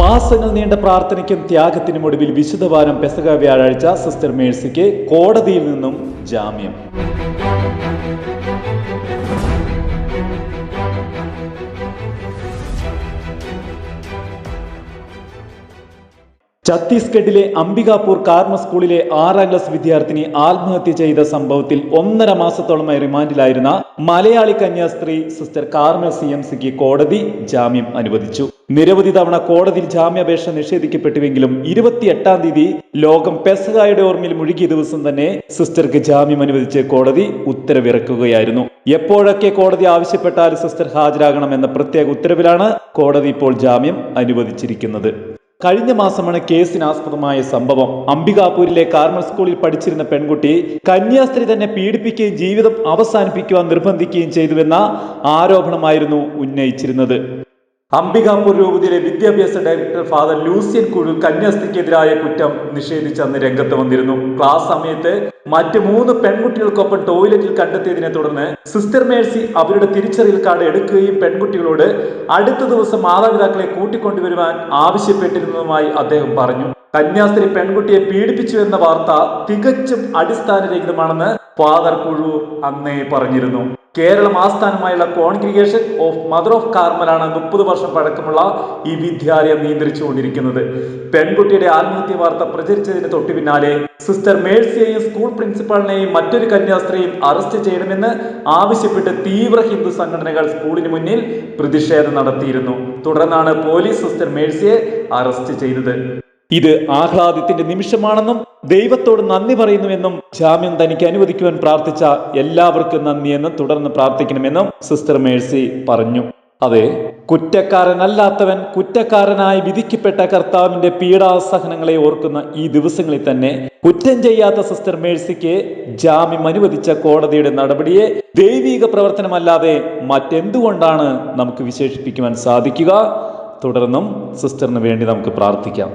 മാസങ്ങൾ നീണ്ട പ്രാർത്ഥനയ്ക്കും ത്യാഗത്തിനും ഒടുവിൽ വിശുദ്ധവാരം പെസക വ്യാഴാഴ്ച സിസ്റ്റർ മേഴ്സിക്ക് കോടതിയിൽ നിന്നും ജാമ്യം. ഛത്തീസ്ഗഡിലെ അംബികാപൂർ കാർമ സ്കൂളിലെ ആറാം ക്ലാസ് വിദ്യാർത്ഥിനി ആത്മഹത്യ ചെയ്ത സംഭവത്തിൽ ഒന്നര മാസത്തോളമായി റിമാൻഡിലായിരുന്ന മലയാളി കന്യാസ്ത്രീ സിസ്റ്റർ കാർമ സി എം സിക്ക് കോടതി ജാമ്യം അനുവദിച്ചു. നിരവധി തവണ കോടതിയിൽ ജാമ്യാപേക്ഷ നിഷേധിക്കപ്പെട്ടുവെങ്കിലും ഇരുപത്തിയെട്ടാം തീയതി ലോകം പെസഹായുടെ ഓർമ്മയിൽ മുഴുകിയ ദിവസം തന്നെ സിസ്റ്റർക്ക് ജാമ്യം അനുവദിച്ച് കോടതി ഉത്തരവിറക്കുകയായിരുന്നു. എപ്പോഴൊക്കെ കോടതി ആവശ്യപ്പെട്ടാൽ സിസ്റ്റർ ഹാജരാകണം എന്ന പ്രത്യേക ഉത്തരവിലാണ് കോടതി ഇപ്പോൾ ജാമ്യം അനുവദിച്ചിരിക്കുന്നത്. കഴിഞ്ഞ മാസമാണ് കേസിനാസ്പദമായ സംഭവം. അംബികാപൂരിലെ കാർമൽ സ്കൂളിൽ പഠിച്ചിരുന്ന പെൺകുട്ടി കന്യാസ്ത്രീ തന്നെ പീഡിപ്പിക്കുകയും ജീവിതം അവസാനിപ്പിക്കുവാൻ നിർബന്ധിക്കുകയും ചെയ്തുവെന്ന ആരോപണമായിരുന്നു ഉന്നയിച്ചിരുന്നത്. അംബികാപൂർ രൂപതയിലെ വിദ്യാഭ്യാസ ഡയറക്ടർ ഫാദർ ലൂസിയൻ കുഴു കന്യാസ്ത്രീക്കെതിരായ കുറ്റം നിഷേധിച്ച് അന്ന് രംഗത്ത് വന്നിരുന്നു. ക്ലാസ് സമയത്ത് മറ്റ് മൂന്ന് പെൺകുട്ടികൾക്കൊപ്പം ടോയ്ലറ്റിൽ കണ്ടെത്തിയതിനെ തുടർന്ന് സിസ്റ്റർ മേഴ്സി അവരുടെ തിരിച്ചറിയൽ കാർഡ് എടുക്കുകയും പെൺകുട്ടികളോട് അടുത്ത ദിവസം മാതാപിതാക്കളെ കൂട്ടിക്കൊണ്ടുവരുവാൻ ആവശ്യപ്പെട്ടിരുന്നതുമായി അദ്ദേഹം പറഞ്ഞു. കന്യാസ്ത്രീ പെൺകുട്ടിയെ പീഡിപ്പിച്ചു എന്ന വാർത്ത തികച്ചും അടിസ്ഥാനരഹിതമാണെന്ന് ഫാദർ കുഴു അന്നേ പറഞ്ഞിരുന്നു. കേരളം ആസ്ഥാനമായുള്ള കോൺഗ്രിഗേഷൻ ഓഫ് മദർ ഓഫ് കാർമലാണ് മുപ്പത് വർഷം പഴക്കമുള്ള ഈ വിദ്യാലയം നിയന്ത്രിച്ചുകൊണ്ടിരിക്കുന്നത്. പെൺകുട്ടിയുടെ ആത്മഹത്യ വാർത്ത പ്രചരിച്ചതിന് തൊട്ടു പിന്നാലെ സിസ്റ്റർ മേഴ്സിയെയും സ്കൂൾ പ്രിൻസിപ്പാളിനെയും മറ്റൊരു കന്യാസ്ത്രീയും അറസ്റ്റ് ചെയ്യണമെന്ന് ആവശ്യപ്പെട്ട് തീവ്ര ഹിന്ദു സംഘടനകൾ സ്കൂളിന് മുന്നിൽ പ്രതിഷേധം നടത്തിയിരുന്നു. തുടർന്നാണ് പോലീസ് സിസ്റ്റർ മേഴ്സിയെ അറസ്റ്റ് ചെയ്തത്. ഇത് ആഹ്ലാദത്തിന്റെ നിമിഷമാണെന്നും ദൈവത്തോട് നന്ദി പറയുന്നുവെന്നും ജാമ്യം തനിക്ക് അനുവദിക്കുവാൻ പ്രാർത്ഥിച്ച എല്ലാവർക്കും നന്ദിയെന്നും തുടർന്ന് പ്രാർത്ഥിക്കണമെന്നും സിസ്റ്റർ മേഴ്സി പറഞ്ഞു. അതെ കുറ്റക്കാരനല്ലാത്തവൻ കുറ്റക്കാരനായി വിധിക്കപ്പെട്ട കർത്താവിന്റെ പീഡാസഹനങ്ങളെ ഓർക്കുന്ന ഈ ദിവസങ്ങളിൽ തന്നെ കുറ്റം ചെയ്യാത്ത സിസ്റ്റർ മേഴ്സിക്ക് ജാമ്യം അനുവദിച്ച കോടതിയുടെ നടപടിയെ ദൈവിക പ്രവർത്തനമല്ലാതെ മറ്റെന്തുകൊണ്ടാണ് നമുക്ക് വിശേഷിപ്പിക്കുവാൻ സാധിക്കുക? തുടർന്നും സിസ്റ്ററിന് വേണ്ടി നമുക്ക് പ്രാർത്ഥിക്കാം.